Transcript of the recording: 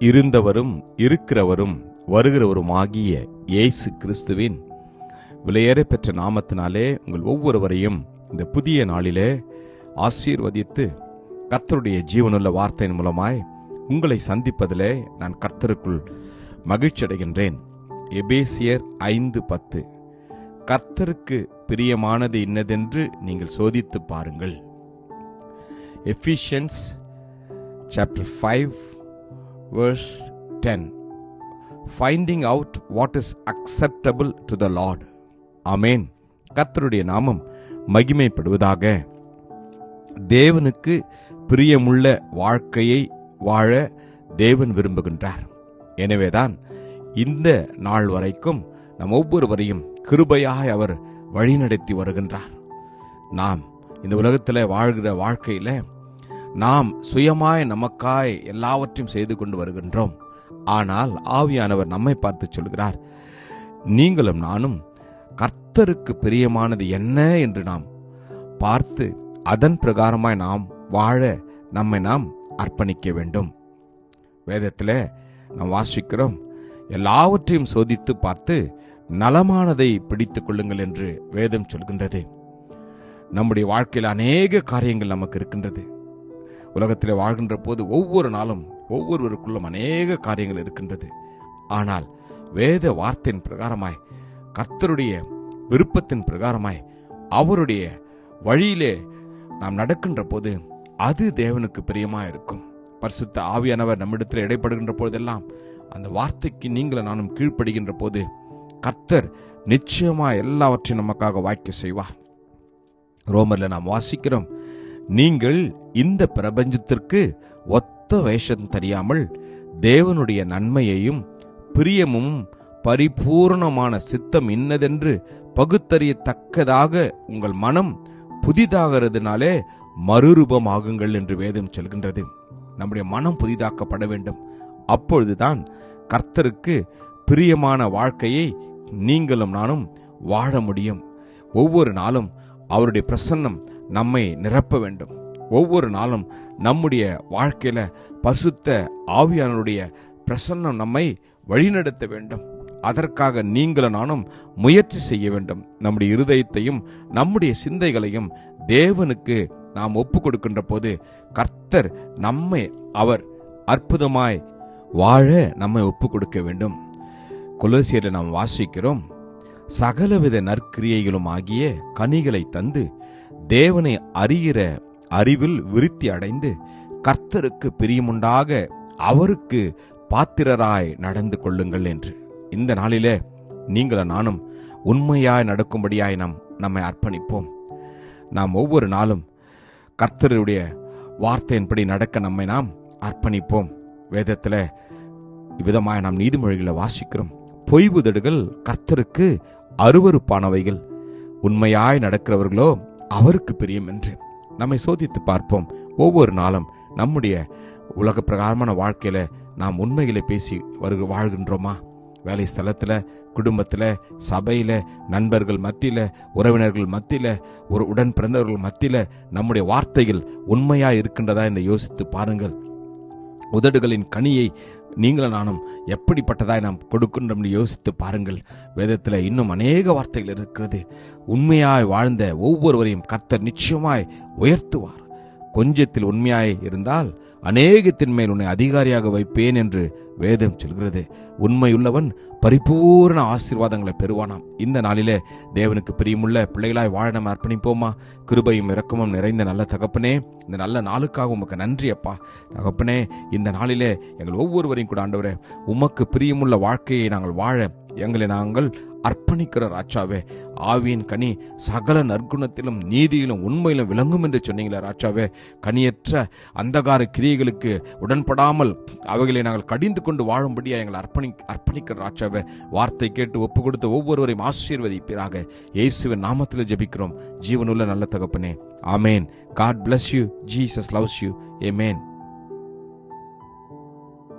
இருந்தவரும் இருக்கிறவரும் வருகிறவரும் ஆகிய இயேசு கிறிஸ்துவின் விலையேற பெற்ற நாமத்தினாலே உங்கள் ஒவ்வொருவரையும் இந்த புதிய நாளிலே ஆசீர்வதித்து கர்த்தருடைய ஜீவனுள்ள வார்த்தையின் மூலமாய் உங்களை சந்திப்பதிலே நான் கர்த்தருக்குள் மகிழ்ச்சி அடைகின்றேன் எபேசியர் ஐந்து பத்து. கர்த்தருக்கு பிரியமானது இன்னதென்று நீங்கள் சோதித்து பாருங்கள். Ephesians chapter five verse ten finding out what is acceptable to the Lord amen கர்த்தருடைய நாமம் மகிமைப்படுவதாக. தேவனுக்கு பிரியமுள்ள வாழ்க்கையை வாழ தேவன் விரும்புகின்றார். எனவேதான் இந்த நாள் வரைக்கும் நம் ஒவ்வொருவரையும் கிருபையாக அவர் வழிநடத்தி வருகின்றார். நாம் இந்த உலகத்தில் வாழ்கிற வாழ்க்கையில் நாம் சுயமாய் நமக்காய் எல்லாவற்றையும் செய்து கொண்டு வருகின்றோம். ஆனால் ஆவியானவர் நம்மை பார்த்து சொல்கிறார் நீங்களும் நானும் கர்த்தருக்கு பிரியமானது என்ன என்று நாம் பார்த்து அதன் பிரகாரமாய் நாம் வாழ நம்மை நாம் அர்ப்பணிக்க வேண்டும். வேதத்தில் நாம் வாசிக்கிறோம் எல்லாவற்றையும் சோதித்து பார்த்து நலமானதை பிடித்துக் கொள்ளுங்கள் என்று வேதம் சொல்கின்றது. நம்முடைய வாழ்க்கையில் அநேக காரியங்கள் நமக்கு இருக்கின்றது. உலகத்தில் வாழ்கின்ற போது ஒவ்வொரு நாளும் ஒவ்வொருவருக்குள்ளும் அநேக காரியங்கள் இருக்கின்றது. ஆனால் வேத வார்த்தையின் பிரகாரமாய் கர்த்தருடைய விருப்பத்தின் பிரகாரமாய் அவருடைய வழியிலே நாம் நடக்கின்ற போது அது தேவனுக்கு பிரியமாக இருக்கும் பரிசுத்த ஆவியானவர் நம்மிடத்தில் இடைப்படுகின்ற போதெல்லாம் அந்த வார்த்தைக்கு நீங்களும் நானும் கீழ்ப்படுகின்ற போது கர்த்தர் நிச்சயமாக எல்லாவற்றையும் நமக்காக வாக்கிய செய்வார். ரோமரில் நாம் வாசிக்கிறோம். நீங்கள் இந்த பிரபஞ்சத்திற்கு ஒத்த வேஷம் தெரியாமல் தேவனுடைய நன்மையையும் பிரியமும் பரிபூர்ணமான சித்தம் இன்னதென்று பகுத்தறியத்தக்கதாக உங்கள் மனம் புதிதாகிறதுனாலே மறுரூபமாகுங்கள் என்று வேதம் சொல்கின்றது. நம்முடைய மனம் புதிதாக்கப்பட வேண்டும். அப்பொழுதுதான் கர்த்தருக்கு பிரியமான வாழ்க்கையை நீங்களும் நானும் வாழ முடியும். ஒவ்வொரு நாளும் அவருடைய பிரசன்னம் நம்மை நிரப்ப வேண்டும். ஒவ்வொரு நாளும் நம்முடைய வாழ்க்கையில் பசுத்த ஆவியானருடைய பிரசன்னம் நம்மை வழிநடத்த வேண்டும். அதற்காக நீங்களும் நானும் முயற்சி செய்ய வேண்டும். நம்முடைய இருதயத்தையும் நம்முடைய சிந்தைகளையும் தேவனுக்கு நாம் ஒப்பு கொடுக்கின்ற போது கர்த்தர் நம்மை அவர் அற்புதமாய் வாழ நம்மை ஒப்பு கொடுக்க வேண்டும். குலசியரை நாம் வாசிக்கிறோம். சகலவித நற்கிரியைகளும் ஆகிய கனிகளை தந்து தேவனை அறிகிற அறிவில் விருத்தி அடைந்து கர்த்தருக்கு பிரியமுண்டாக அவருக்கு பாத்திரராய் நடந்து கொள்ளுங்கள் என்று. இந்த நாளிலே நீங்கள நானும் உண்மையாய் நடக்கும்படியாய் நாம் நம்மை அர்ப்பணிப்போம். நாம் ஒவ்வொரு நாளும் கர்த்தருடைய வார்த்தையின்படி நடக்க நம்மை நாம் அர்ப்பணிப்போம். வேதத்தில் இவ்விதமாக நாம் நீதிமொழிகளை வாசிக்கிறோம். பொய்வுதடுகள் கர்த்தருக்கு அருவருப்பானவைகள். உண்மையாய் நடக்கிறவர்களோ அவருக்கு பிரியம் என்று நம்மை சோதித்து பார்ப்போம். ஒவ்வொரு நாளும் நம்முடைய உலக பிரகாரமான வாழ்க்கையில் நாம் உண்மைகளை பேசி வருக வாழ்கின்றோமா? வேலை ஸ்தலத்தில் குடும்பத்தில் சபையில் நண்பர்கள் மத்தியில் உறவினர்கள் மத்தியில் ஒரு உடன் பிறந்தவர்கள் மத்தியில் நம்முடைய வார்த்தைகள் உண்மையாக இருக்கின்றதா என்று யோசித்து பாருங்கள். உதடுகளின் கனியை நீங்களும் நானும் எப்படிப்பட்டதாய் நாம் கொடுக்கின்றோம் யோசித்து பாருங்கள். வேதத்தில் இன்னும் அநேக வார்த்தைகள் இருக்கிறது. உண்மையாய் வாழ்ந்த ஒவ்வொருவரையும் கர்த்தர் நிச்சயமாய் உயர்த்துவார். கொஞ்சத்தில் உண்மையாய் இருந்தால் அநேகத்தின் மேல் உன்னை அதிகாரியாக வைப்பேன் என்று வேதம் சொல்கிறது. உண்மையுள்ளவன் பரிபூர்ண ஆசீர்வாதங்களை பெறுவானாம். இந்த நாளிலே தேவனுக்கு பிரியமுள்ள பிள்ளைகளாய் வாழ நம்ம அர்ப்பணிப்போமா? கிருபையும் இரக்கமும் நிறைந்த நல்ல தகப்பனே இந்த நல்ல நாளுக்காக உமக்கு நன்றி அப்பா. தகப்பனே இந்த நாளிலே எங்கள் ஒவ்வொருவரையும் கூட ஆண்டவரே உமக்கு பிரியமுள்ள வாழ்க்கையை நாங்கள் வாழ எங்களை நாங்கள் அர்ப்பணிக்கிற ராஜாவே. ஆவியின் கனி சகல நற்குணத்திலும் நீதியிலும் உண்மையிலும் விளங்கும் என்று சொன்னீங்களே ராஜாவே. கனியற்ற அந்தகார கிரியைகளுக்கு உடன்படாமல் அவைகளை நாங்கள் கடிந்து கொண்டு வாழும்படியா எங்களை அர்ப்பணி அர்ப்பணிக்கிற ராஜாவே. வார்த்தை கேட்டு ஒப்பு கொடுத்த ஒவ்வொருவரையும் ஆசீர்வதிப்பீராக. இயேசுவின் நாமத்தில் ஜெபிக்கிறோம். ஜீவனுள்ள நல்ல தகப்பனே. ஆமேன். God bless you Jesus loves you amen